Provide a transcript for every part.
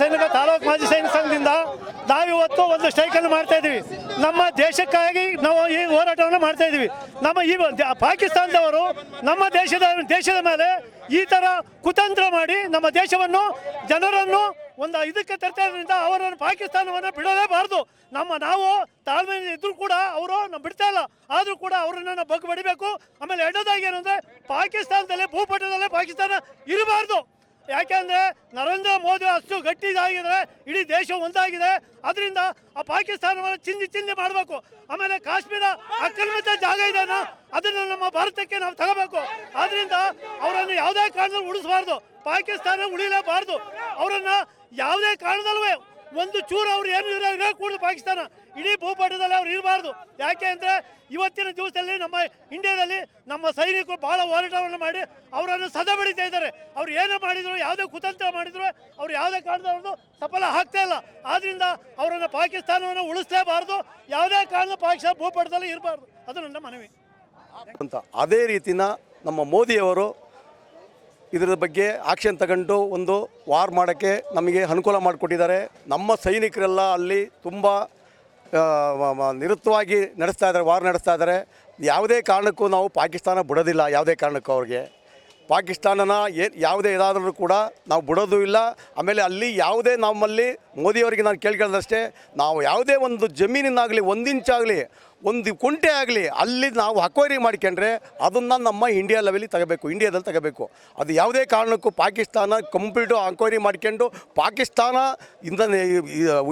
ಸೈನಿಕ ತಾಲೂಕು ಮಾಜಿ ಸೈನಿಕ ಸಂಘದಿಂದ ನಾವಿವತ್ತು ಒಂದು ಸ್ಟ್ರೈಕನ್ನು ಮಾಡ್ತಾ ಇದ್ದೀವಿ. ನಮ್ಮ ದೇಶಕ್ಕಾಗಿ ನಾವು ಈ ಹೋರಾಟವನ್ನು ಮಾಡ್ತಾ ಇದ್ದೀವಿ. ನಮ್ಮ ಈ ಪಾಕಿಸ್ತಾನದವರು ನಮ್ಮ ದೇಶದ ದೇಶದ ಮೇಲೆ ಈ ತರ ಕುತಂತ್ರ ಮಾಡಿ ನಮ್ಮ ದೇಶವನ್ನು ಜನರನ್ನು ಒಂದು ಇದಕ್ಕೆ ತರ್ತಾ ಅವರನ್ನು ಪಾಕಿಸ್ತಾನವನ್ನು ಬಿಡಲೇಬಾರದು. ನಮ್ಮ ನಾವು ತಾಳ್ಮೆ ಇದ್ರೂ ಕೂಡ ಅವರು ನಾವು ಬಿಡ್ತಾ ಇಲ್ಲ. ಆದರೂ ಕೂಡ ಅವರನ್ನ ನಾವು ಬಗ್ಗು ಬಡಿಬೇಕು. ಆಮೇಲೆ ಎರಡೋದಾಗಿ ಏನಂದ್ರೆ ಪಾಕಿಸ್ತಾನದಲ್ಲೇ ಭೂಪಟದಲ್ಲೇ ಪಾಕಿಸ್ತಾನ ಇರಬಾರ್ದು. ಯಾಕೆಂದ್ರೆ ನರೇಂದ್ರ ಮೋದಿ ಅಷ್ಟು ಗಟ್ಟಿದಾಗಿದ್ರೆ ಇಡೀ ದೇಶ ಒಂದಾಗಿದೆ. ಅದರಿಂದ ಆ ಪಾಕಿಸ್ತಾನವನ್ನು ಚಿಂದಿ ಚಿಂದಿ ಮಾಡಬೇಕು. ಆಮೇಲೆ ಕಾಶ್ಮೀರ ಆಕ್ರಮಿತ ಜಾಗ ಇದೆನಾ? ಅದನ್ನು ನಮ್ಮ ಭಾರತಕ್ಕೆ ನಾವು ತಗೋಬೇಕು. ಆದ್ರಿಂದ ಅವರನ್ನು ಯಾವುದೇ ಕಾರಣದಲ್ಲಿ ಉಳಿಸಬಾರ್ದು. ಪಾಕಿಸ್ತಾನ ಉಳಿಲೇಬಾರ್ದು. ಅವರನ್ನು ಯಾವುದೇ ಕಾರಣದಲ್ಲೂ ಒಂದು ಚೂರು ಅವ್ರು ಏನು ಇರಕೂಡದು ಪಾಕಿಸ್ತಾನ. ಇಡೀ ಭೂಪಟದಲ್ಲಿ ಅವ್ರು ಇರಬಾರ್ದು. ಯಾಕೆ ಅಂದರೆ ಇವತ್ತಿನ ದಿವಸದಲ್ಲಿ ನಮ್ಮ ಇಂಡಿಯಾದಲ್ಲಿ ನಮ್ಮ ಸೈನಿಕರು ಬಹಳ ಹೋರಾಟವನ್ನು ಮಾಡಿ ಅವರನ್ನು ಸದಾ ಬೆಳೀತಾ ಇದ್ದಾರೆ. ಅವ್ರು ಏನೇ ಮಾಡಿದ್ರು, ಯಾವುದೇ ಕುತಂತ್ರ ಮಾಡಿದ್ರು, ಅವ್ರು ಯಾವುದೇ ಕಾರಣದವ್ರದ್ದು ಸಫಲ ಆಗ್ತಾ ಇಲ್ಲ. ಆದ್ರಿಂದ ಅವರನ್ನು ಪಾಕಿಸ್ತಾನವನ್ನು ಉಳಿಸಲೇಬಾರ್ದು. ಯಾವುದೇ ಕಾರಣದ ಪಾಕಿಸ್ತಾನ ಭೂಪಟದಲ್ಲಿ ಇರಬಾರ್ದು. ಅದು ನನ್ನ ಮನವಿ. ಅಂತ ಅದೇ ರೀತಿನ ನಮ್ಮ ಮೋದಿಯವರು ಇದರ ಬಗ್ಗೆ ಆಕ್ಷನ್ ತಗೊಂಡು ಒಂದು ವಾರ್ ಮಾಡೋಕ್ಕೆ ನಮಗೆ ಅನುಕೂಲ ಮಾಡಿಕೊಟ್ಟಿದ್ದಾರೆ. ನಮ್ಮ ಸೈನಿಕರೆಲ್ಲ ಅಲ್ಲಿ ತುಂಬ ನಿರುತ್ತವಾಗಿ ನಡೆಸ್ತಾ ಇದ್ದಾರೆ ವಾರ್ ನಡೆಸ್ತಾ ಇದ್ದಾರೆ. ಯಾವುದೇ ಕಾರಣಕ್ಕೂ ನಾವು ಪಾಕಿಸ್ತಾನ ಬಿಡೋದಿಲ್ಲ, ಯಾವುದೇ ಕಾರಣಕ್ಕೂ ಅವ್ರಿಗೆ. ಪಾಕಿಸ್ತಾನನ ಏ ಯಾವುದೇ ಇದಾದರೂ ಕೂಡ ನಾವು ಬಿಡೋದು ಇಲ್ಲ. ಆಮೇಲೆ ಅಲ್ಲಿ ಯಾವುದೇ ನಮ್ಮಲ್ಲಿ ಮೋದಿಯವರಿಗೆ ನಾನು ಕೇಳ್ಕೊಳ್ಳೋದಷ್ಟೇ, ನಾವು ಯಾವುದೇ ಒಂದು ಜಮೀನಿನಾಗಲಿ ಒಂದಿಂಚಾಗಲಿ ಒಂದು ಕುಂಟೆ ಆಗಲಿ ಅಲ್ಲಿ ನಾವು ಅಕ್ವೈರಿ ಮಾಡ್ಕೊಂಡ್ರೆ ಅದನ್ನು ನಮ್ಮ ಇಂಡಿಯಾ ಲೆವೆಲಿ ತಗಬೇಕು ಇಂಡಿಯಾದಲ್ಲಿ ತಗೋಬೇಕು. ಅದು ಯಾವುದೇ ಕಾರಣಕ್ಕೂ ಪಾಕಿಸ್ತಾನ ಕಂಪ್ಲೀಟು ಅಕ್ವೈರಿ ಮಾಡ್ಕೊಂಡು ಪಾಕಿಸ್ತಾನ ಇಂದ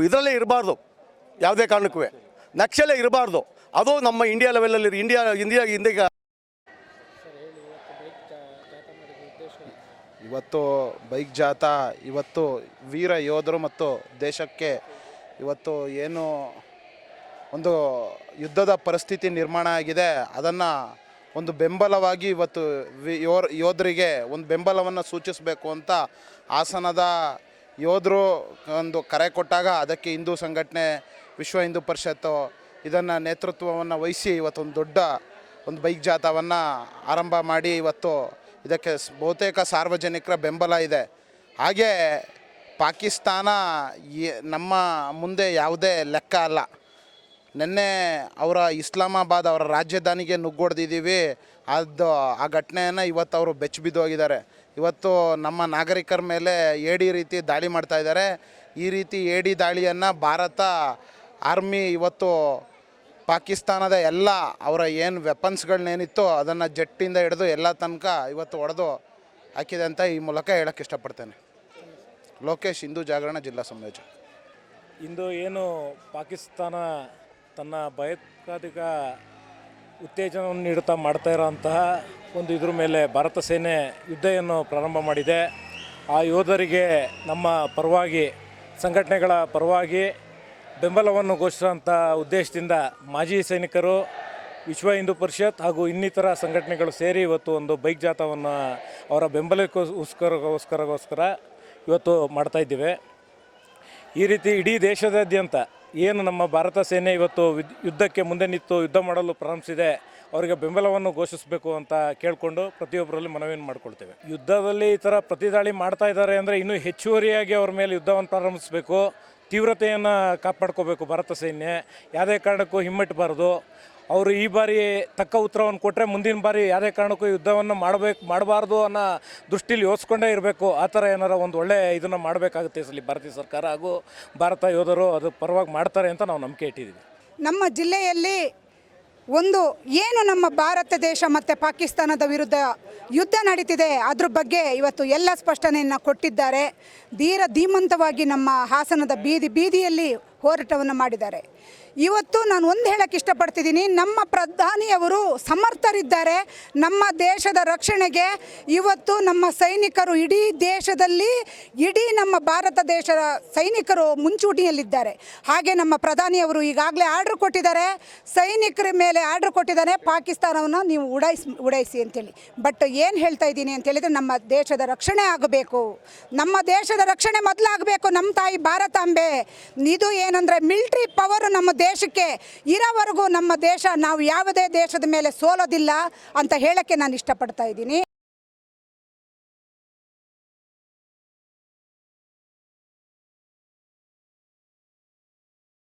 ಇದರಲ್ಲೇ ಇರಬಾರ್ದು. ಯಾವುದೇ ಕಾರಣಕ್ಕೂ. ನಕ್ಷಲೇ ಇರಬಾರ್ದು. ಅದು ನಮ್ಮ ಇಂಡಿಯಾ ಲೆವೆಲಲ್ಲಿ ಇಂಡಿಯಾ ಇಂಡಿಯಾ ಇಂಡಿಯಾ ಇವತ್ತು ಬೈಕ್ ಜಾಥಾ ಇವತ್ತು ವೀರ ಯೋಧರು ಮತ್ತು ದೇಶಕ್ಕೆ ಇವತ್ತು ಏನು ಒಂದು ಯುದ್ಧದ ಪರಿಸ್ಥಿತಿ ನಿರ್ಮಾಣ ಆಗಿದೆ. ಅದನ್ನು ಒಂದು ಬೆಂಬಲವಾಗಿ ಇವತ್ತು ಯೋಧರಿಗೆ ಒಂದು ಬೆಂಬಲವನ್ನು ಸೂಚಿಸಬೇಕು ಅಂತ ಹಾಸನದ ಯೋಧರು ಒಂದು ಕರೆ ಕೊಟ್ಟಾಗ ಅದಕ್ಕೆ ಹಿಂದೂ ಸಂಘಟನೆ, ವಿಶ್ವ ಹಿಂದೂ ಪರಿಷತ್ತು ಇದನ್ನು ನೇತೃತ್ವವನ್ನು ವಹಿಸಿ ಇವತ್ತೊಂದು ದೊಡ್ಡ ಒಂದು ಬೈಕ್ ಜಾಥಾವನ್ನು ಆರಂಭ ಮಾಡಿ ಇವತ್ತು ಇದಕ್ಕೆ ಬಹುತೇಕ ಸಾರ್ವಜನಿಕರ ಬೆಂಬಲ ಇದೆ. ಹಾಗೆ ಪಾಕಿಸ್ತಾನ ನಮ್ಮ ಮುಂದೆ ಯಾವುದೇ ಲೆಕ್ಕ ಅಲ್ಲ. ನಿನ್ನೆ ಅವರ ಇಸ್ಲಾಮಾಬಾದ್ ಅವರ ರಾಜಧಾನಿಗೆ ನುಗ್ಗೊಡ್ದಿದ್ದೀವಿ. ಅದು ಆ ಘಟನೆಯನ್ನು ಇವತ್ತು ಅವರು ಬೆಚ್ಚ ಬಿದ್ದೋಗಿದ್ದಾರೆ ಇವತ್ತು ನಮ್ಮ ನಾಗರಿಕರ ಮೇಲೆ ಏಡಿ ರೀತಿ ದಾಳಿ ಮಾಡ್ತಾಯಿದ್ದಾರೆ ಈ ರೀತಿ ಏಡಿ ದಾಳಿಯನ್ನು ಭಾರತ ಆರ್ಮಿ ಇವತ್ತು ಪಾಕಿಸ್ತಾನದ ಎಲ್ಲ ಅವರ ಏನು ವೆಪನ್ಸ್ಗಳನ್ನೇನಿತ್ತು ಅದನ್ನು ಜಟ್ಟಿಂದ ಹಿಡಿದು ಎಲ್ಲ ತನಕ ಇವತ್ತು ಹೊಡೆದು ಹಾಕಿದೆ ಅಂತ ಈ ಮೂಲಕ ಹೇಳಕ್ಕೆ ಇಷ್ಟಪಡ್ತೇನೆ. ಲೋಕೇಶ್ ಹಿಂದೂ ಜಾಗರಣ ಜಿಲ್ಲಾ ಸಂಯೋಜಕ. ಇಂದು ಏನು ಪಾಕಿಸ್ತಾನ ತನ್ನ ಭಯೋತ್ಪಾದಕ ಉತ್ತೇಜನವನ್ನು ನೀಡುತ್ತಾ ಮಾಡ್ತಾ ಇರೋಂತಹ ಒಂದು ಇದ್ರ ಮೇಲೆ ಭಾರತ ಸೇನೆ ಯುದ್ಧವನ್ನು ಪ್ರಾರಂಭ ಮಾಡಿದೆ. ಆ ಯೋಧರಿಗೆ ನಮ್ಮ ಪರವಾಗಿ, ಸಂಘಟನೆಗಳ ಪರವಾಗಿ ಬೆಂಬಲವನ್ನು ಘೋಷಿಸುವಂಥ ಉದ್ದೇಶದಿಂದ ಮಾಜಿ ಸೈನಿಕರು ವಿಶ್ವ ಹಿಂದೂ ಪರಿಷತ್ ಹಾಗೂ ಇನ್ನಿತರ ಸಂಘಟನೆಗಳು ಸೇರಿ ಇವತ್ತು ಒಂದು ಬೈಕ್ ಜಾಥಾವನ್ನು ಅವರ ಬೆಂಬಲಕ್ಕೋಸ್ಕರಗೋಸ್ಕರಗೋಸ್ಕರ ಇವತ್ತು ಮಾಡ್ತಾ ಇದ್ದೇವೆ. ಈ ರೀತಿ ಇಡೀ ದೇಶದಾದ್ಯಂತ ಏನು ನಮ್ಮ ಭಾರತ ಸೇನೆ ಇವತ್ತು ಯುದ್ಧಕ್ಕೆ ಮುಂದೆ ನಿಂತು ಯುದ್ಧ ಮಾಡಲು ಪ್ರಾರಂಭಿಸಿದೆ, ಅವರಿಗೆ ಬೆಂಬಲವನ್ನು ಘೋಷಿಸಬೇಕು ಅಂತ ಕೇಳಿಕೊಂಡು ಪ್ರತಿಯೊಬ್ಬರಲ್ಲಿ ಮನವಿಯನ್ನು ಮಾಡಿಕೊಳ್ತೇವೆ. ಯುದ್ಧದಲ್ಲಿ ಈ ಥರ ಪ್ರತಿದಾಳಿ ಮಾಡ್ತಾ ಇದ್ದಾರೆ ಅಂದರೆ ಇನ್ನೂ ಹೆಚ್ಚುವರಿಯಾಗಿ ಅವ್ರ ಮೇಲೆ ಯುದ್ಧವನ್ನು ಪ್ರಾರಂಭಿಸಬೇಕು. ತೀವ್ರತೆಯನ್ನು ಕಾಪಾಡ್ಕೋಬೇಕು ಭಾರತ ಸೈನ್ಯ. ಯಾವುದೇ ಕಾರಣಕ್ಕೂ ಹಿಮ್ಮೆಟ್ಟಬಾರ್ದು ಅವರು ಈ ಬಾರಿ ತಕ್ಕ ಉತ್ತರವನ್ನು ಕೊಟ್ಟರೆ ಮುಂದಿನ ಬಾರಿ ಯಾವುದೇ ಕಾರಣಕ್ಕೂ ಯುದ್ಧವನ್ನು ಮಾಡಬೇಕು ಮಾಡಬಾರ್ದು ಅನ್ನೋ ದೃಷ್ಟಿಲಿ ಯೋಚಿಸ್ಕೊಂಡೇ ಇರಬೇಕು. ಆ ಥರ ಏನಾರ ಒಂದು ಒಳ್ಳೆ ಇದನ್ನು ಮಾಡಬೇಕಾಗುತ್ತೆ ಇಸಲಿ ಸಲ ಭಾರತೀಯ ಸರ್ಕಾರ ಹಾಗೂ ಭಾರತ ಯೋಧರು ಅದು ಪರವಾಗಿ ಮಾಡ್ತಾರೆ ಅಂತ ನಾವು ನಂಬಿಕೆ ಇಟ್ಟಿದ್ದೀವಿ. ನಮ್ಮ ಜಿಲ್ಲೆಯಲ್ಲಿ ಒಂದು ಏನು ನಮ್ಮ ಭಾರತ ದೇಶ ಮತ್ತು ಪಾಕಿಸ್ತಾನದ ವಿರುದ್ಧ ಯುದ್ಧ ನಡೀತಿದೆ, ಅದ್ರ ಬಗ್ಗೆ ಇವತ್ತು ಎಲ್ಲ ಸ್ಪಷ್ಟನೆಯನ್ನು ಕೊಟ್ಟಿದ್ದಾರೆ. ಧೀರ ಧೀಮಂತವಾಗಿ ನಮ್ಮ ಹಾಸನದ ಬೀದಿ ಬೀದಿಯಲ್ಲಿ ಹೋರಾಟವನ್ನು ಮಾಡಿದ್ದಾರೆ. ಇವತ್ತು ನಾನು ಒಂದು ಹೇಳಕ್ಕೆ ಇಷ್ಟಪಡ್ತಿದ್ದೀನಿ. ನಮ್ಮ ಪ್ರಧಾನಿಯವರು ಸಮರ್ಥರಿದ್ದಾರೆ. ನಮ್ಮ ದೇಶದ ರಕ್ಷಣೆಗೆ ಇವತ್ತು ನಮ್ಮ ಸೈನಿಕರು ಇಡೀ ದೇಶದಲ್ಲಿ, ಇಡೀ ನಮ್ಮ ಭಾರತ ದೇಶದ ಸೈನಿಕರು ಮುಂಚೂಣಿಯಲ್ಲಿದ್ದಾರೆ. ಹಾಗೆ ನಮ್ಮ ಪ್ರಧಾನಿಯವರು ಈಗಾಗಲೇ ಆರ್ಡ್ರ್ ಕೊಟ್ಟಿದ್ದಾರೆ. ಸೈನಿಕರ ಮೇಲೆ ಆರ್ಡ್ರ್ ಕೊಟ್ಟಿದ್ದಾರೆ ಪಾಕಿಸ್ತಾನವನ್ನು ನೀವು ಉಡಾಯಿಸಿ ಉಡಾಯಿಸಿ ಅಂತೇಳಿ. ಬಟ್ ಏನು ಹೇಳ್ತಾ ಇದ್ದೀನಿ ಅಂತ ಹೇಳಿದರೆ ನಮ್ಮ ದೇಶದ ರಕ್ಷಣೆ ಆಗಬೇಕು. ನಮ್ಮ ದೇಶದ ರಕ್ಷಣೆ ಮೊದಲಾಗಬೇಕು. ನಮ್ಮ ತಾಯಿ ಭಾರತಾಂಬೆ ಇದು ಏನಂದರೆ, ಮಿಲ್ಟ್ರಿ ಪವರು ನಮ್ಮ ದೇಶಕ್ಕೆ ಇರೋವರೆಗೂ ನಮ್ಮ ದೇಶ ನಾವು ಯಾವುದೇ ದೇಶದ ಮೇಲೆ ಸೋಲೋದಿಲ್ಲ ಅಂತ ಹೇಳೋಕ್ಕೆ ನಾನು ಇಷ್ಟಪಡ್ತಾ ಇದ್ದೀನಿ.